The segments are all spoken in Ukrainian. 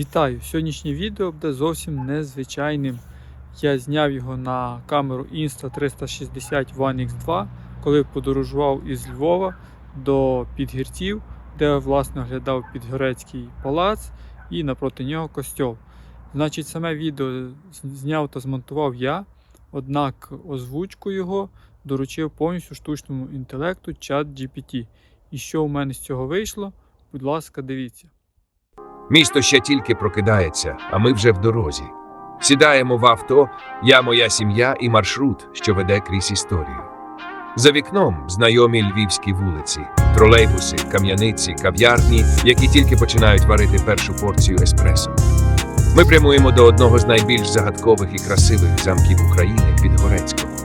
Вітаю! Сьогоднішнє відео буде зовсім незвичайним. Я зняв його на камеру Insta360 One X2, коли подорожував із Львова до Підгірців, де власне оглядав Підгорецький палац і напроти нього костьол. Значить, саме відео зняв та змонтував я, однак озвучку його доручив повністю штучному інтелекту ChatGPT. І що у мене з цього вийшло? Будь ласка, дивіться. Місто ще тільки прокидається, а ми вже в дорозі. Сідаємо в авто, я, моя сім'я і маршрут, що веде крізь історію. За вікном знайомі львівські вулиці, тролейбуси, кам'яниці, кав'ярні, які тільки починають варити першу порцію еспресо. Ми прямуємо до одного з найбільш загадкових і красивих замків України Підгорецького.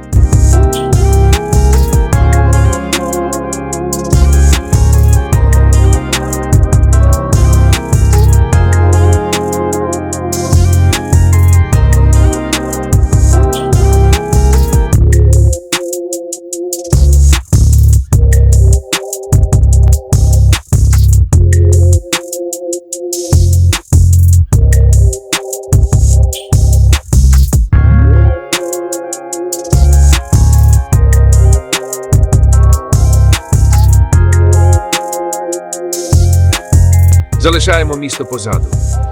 Залишаємо місто позаду.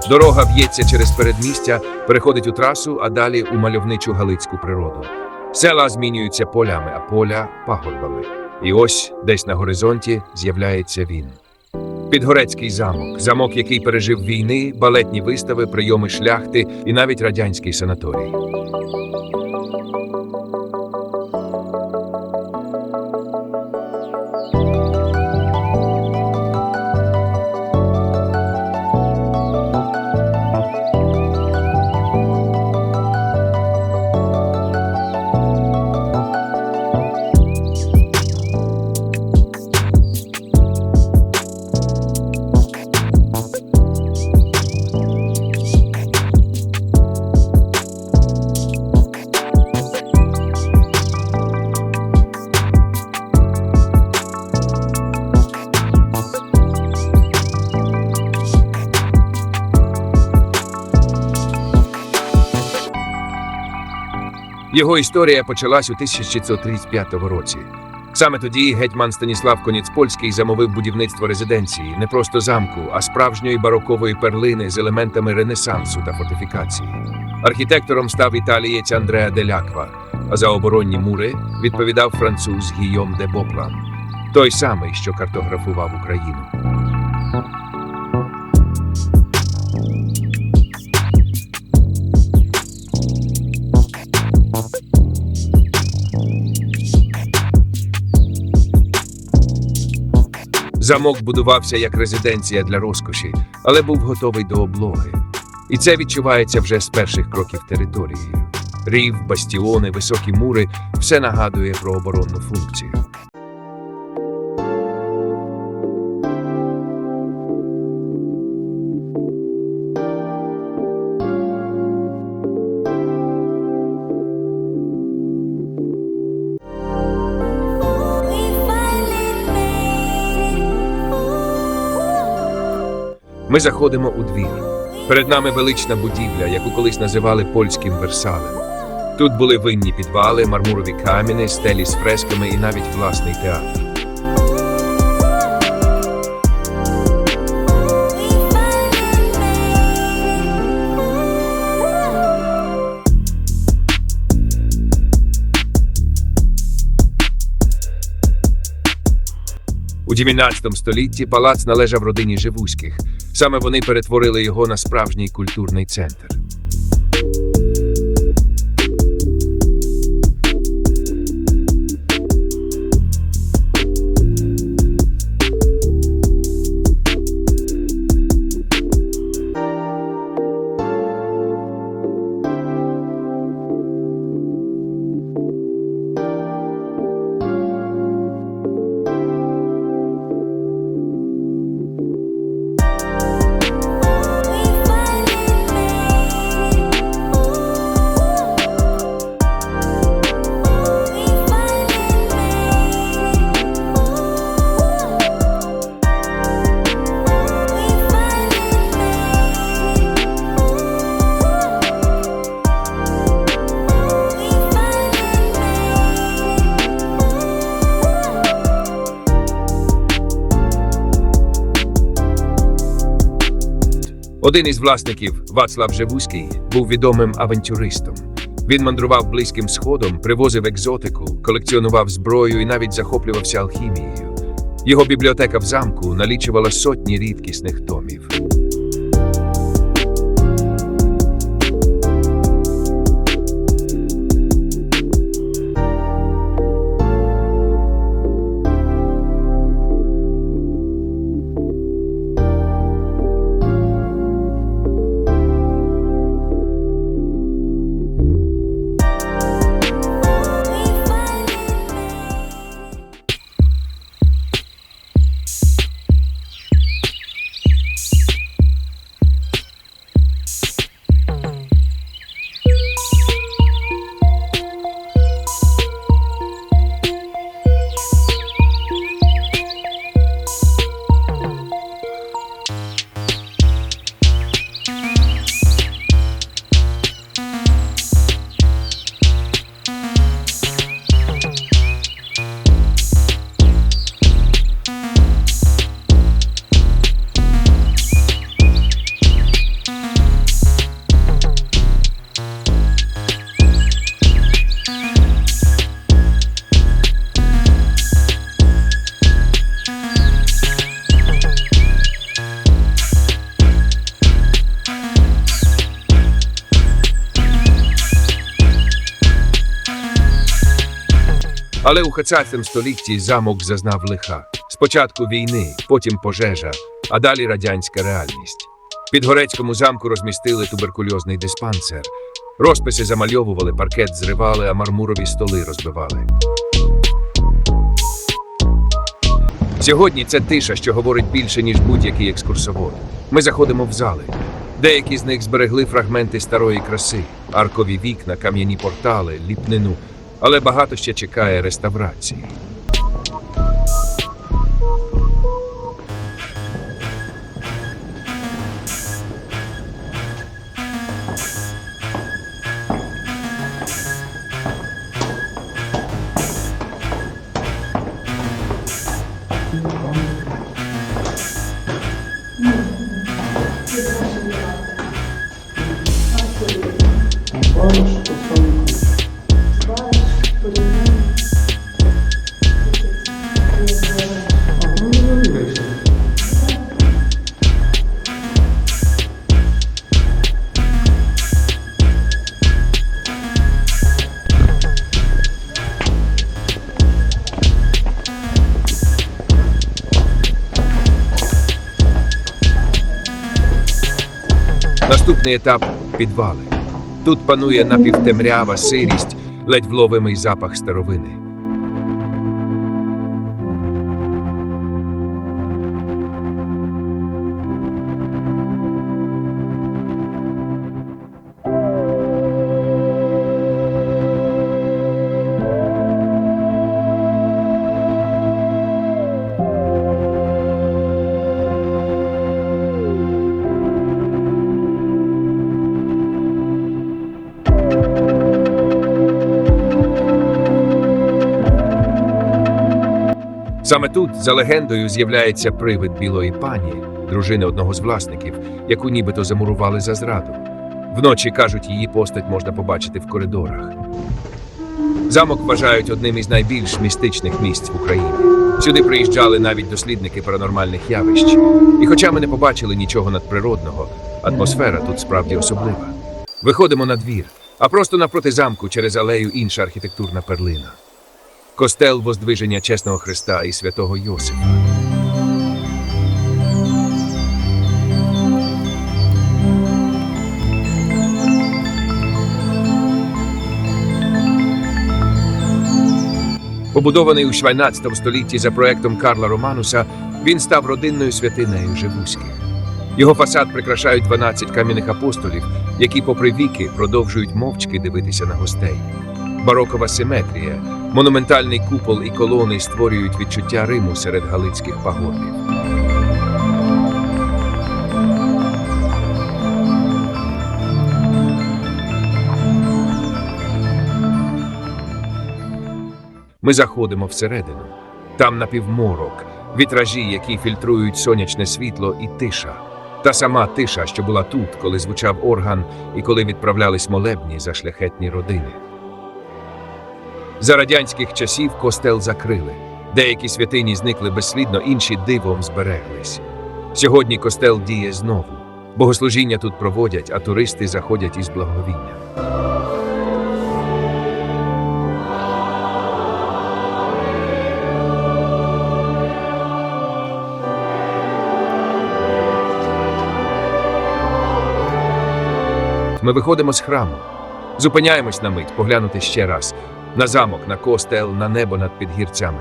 Дорога в'ється через передмістя, переходить у трасу, а далі у мальовничу галицьку природу. Села змінюються полями, а поля пагорбами. І ось десь на горизонті з'являється він. Підгорецький замок, замок, який пережив війни, балетні вистави, прийоми шляхти і навіть радянський санаторій. Його історія почалась у 1635 році. Саме тоді гетьман Станіслав Коніцпольський замовив будівництво резиденції не просто замку, а справжньої барокової перлини з елементами ренесансу та фортифікації. Архітектором став італієць Андреа Деляква, а за оборонні мури відповідав француз Гійом де Боплан, той самий, що картографував Україну. Замок будувався як резиденція для розкоші, але був готовий до облоги. І це відчувається вже з перших кроків території. Рів, бастіони, високі мури все нагадує про оборонну функцію. Ми заходимо у двір. Перед нами велична будівля, яку колись називали польським Версалем. Тут були винні підвали, мармурові каміни, стелі з фресками і навіть власний театр. У 19 столітті палац належав родині Живуських. Саме вони перетворили його на справжній культурний центр. Один із власників, Вацлав Жевузький був відомим авантюристом. Він мандрував близьким сходом, привозив екзотику, колекціонував зброю і навіть захоплювався алхімією. Його бібліотека в замку налічувала сотні рідкісних томів. Але у хацацькому столітті замок зазнав лиха. Спочатку війни, потім пожежа, а далі радянська реальність. Під Горецькому замку розмістили туберкульозний диспансер. Розписи замальовували, паркет зривали, а мармурові столи розбивали. Сьогодні це тиша, що говорить більше, ніж будь-який екскурсовод. Ми заходимо в зали. Деякі з них зберегли фрагменти старої краси, аркові вікна, кам'яні портали, ліпнину, але багато ще чекає реставрації. Наступний етап підвали. Тут панує напівтемрява сирість, ледь вловимий запах старовини. Саме тут, за легендою, з'являється привид білої пані, дружини одного з власників, яку нібито замурували за зраду. Вночі кажуть, її постать можна побачити в коридорах. Замок вважають одним із найбільш містичних місць в Україні. Сюди приїжджали навіть дослідники паранормальних явищ. І хоча ми не побачили нічого надприродного, атмосфера тут справді особлива. Виходимо на двір, а просто навпроти замку через алею інша архітектурна перлина. Костел Воздвиження Чесного Христа і святого Йосифа. Побудований у 16 столітті за проектом Карла Романуса, він став родинною святинею Живуських. Його фасад прикрашають 12 кам'яних апостолів, які, попри віки, продовжують мовчки дивитися на гостей. Барокова симетрія, монументальний купол і колони створюють відчуття Риму серед галицьких пагорбів. Ми заходимо всередину. Там напівморок, вітражі, які фільтрують сонячне світло, і тиша. Та сама тиша, що була тут, коли звучав орган і коли відправлялись молебні за шляхетні родини. За радянських часів костел закрили. Деякі святині зникли безслідно, інші дивом збереглись. Сьогодні костел діє знову. Богослужіння тут проводять, а туристи заходять із благовіння. Ми виходимо з храму, зупиняємось на мить, поглянути ще раз на замок, на костел, на небо над підгірцями.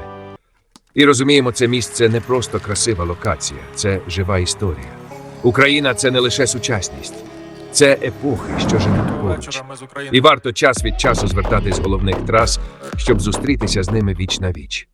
І розуміємо, це місце не просто красива локація, це жива історія. Україна це не лише сучасність, це епохи, що живуть поруч. І варто час від часу звертати з головних трас, щоб зустрітися з ними віч на віч.